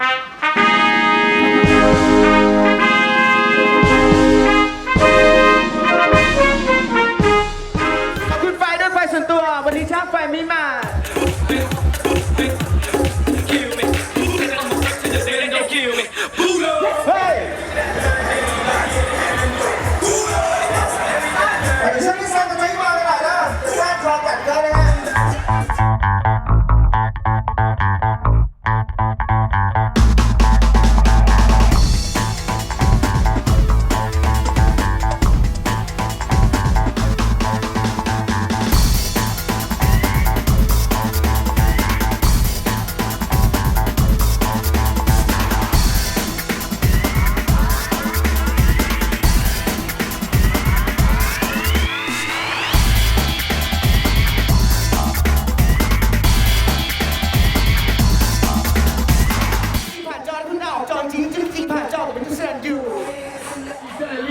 Ha ha ha!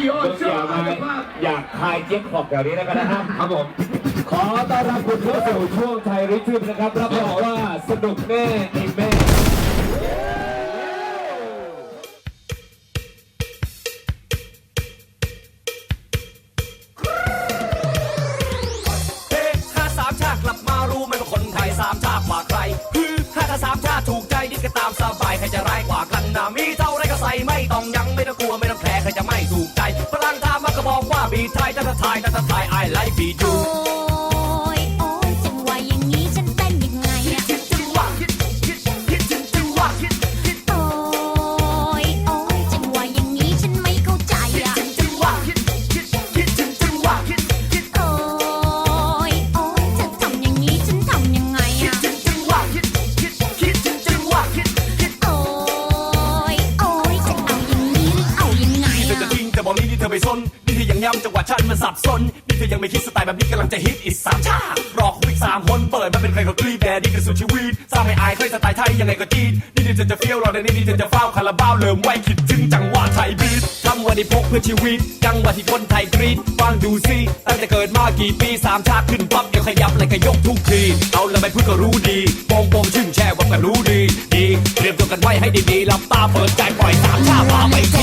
อย่ามาอยากคายเจ๊กขอบแบบนี้แล้วกันนะครับครับผม ขอต้อนรับคุณเข้าสู่ช่วงไทยริทึมนะครับ รับรองว่าสนุกแน่ไอ้แม่เฮ้ห้าสามชาติกลับมารู้ไหมว่าคนไทยสามชาติกว่าใจังหวะอย่างนี้ฉันเต้นยังไงอะจังหวะฮิตฮิตฮิตจังหวะฮิตฮิตโอ้ยโอ้ยจังหวะอย่างนี้ฉันไม่เข้าใจอะจังหวะฮิตฮิตฮิตจังหวะฮิตฮิตโอ้ยโอ้ยจะทำอย่างนี้ฉันทำยังไงอะจังหวะฮิตฮิตฮิตจังหวะฮิตฮิตโอ้ยโอ้ยจะเอาอย่างนี้หรือเอายังไงนี่เธออะจะทิ้งแต่บอกนี่นี่เธอไม่สนนี่เธอ ยังย้ำจังหวะฉันมันสับสนนี่เธอยังไม่คิดสไตล์แบบนี้กำลังจะฮิตอีกสามชาติรอคุยอีกสามคนเปิดมาเป็นใครก็กรีดแดดดีกันสุดชีวิตสร้างให้อายเคยสไตล์ไทยยังไงก็จีดนี่นี่เธอจะเฟี้ยวรอเลยนี่นี่เธอจะเฝ้าคาราบาวเริ่มไว้คิดถึงจังหวะไทยบีททำวันนี้พกเพื่อชีวิต จังหวะที่คนไทยกรีดฟังดูซิตั้งแต่เกิดมากี่ปีสามชาติขึ้นปั๊บเดี๋ยวขยับเลยก็ยกทุกทีเอาล้วไม่พูดก็รู้ดีโปงโปงชึ่งแช่ว่าก็รู้ดีดีเตรียมตัวกันไว้ให้ดีๆหลับตาเปิดใจปล่อยสามชาติพาไปเที่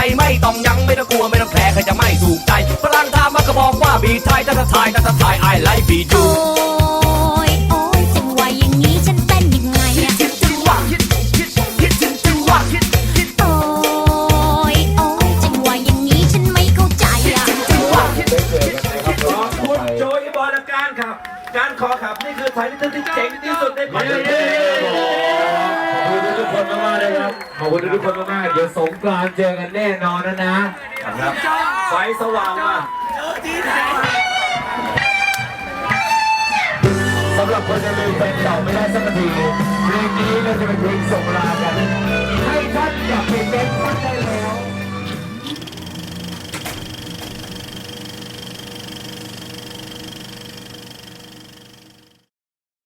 ไรก็ใส่ไม่ต้องยังไม่ต้องกลัวไม่ต้องแคร์ใครจะไม่ถูกใจฝรั่งถามมาก็บอกว่าบีไทยถ้าถ้าไทยถ้าถ้าไทย I like beat โอ้ you ยโอ้ยจังหวะอย่างนี้ฉันเต้นยังไงอะจังหวะฮิตฮิตฮิตจังหวะฮิตฮิตโอ้ยโอ้ยจังหวะอย่างนี้ฉันไม่เข้าใจอะจังหวะฮิตได้เจอกันนะครับขอบคุณโจยบอลการขับการขอขับนี่คือไทยที่เจ๋งที่สุดในประเทศ ขอบคุณทุกคนมากๆ เดี๋ยวสงกรานเจอกันแน่นอนนะนะครับ ไฟสว่างมาสำหรับคนจะลืมแฟนเก่าไม่ได้สักทีเพลงนี้เราจะเป็นเพลงสงกรานกัน ให้ท่านกลับไปเป็น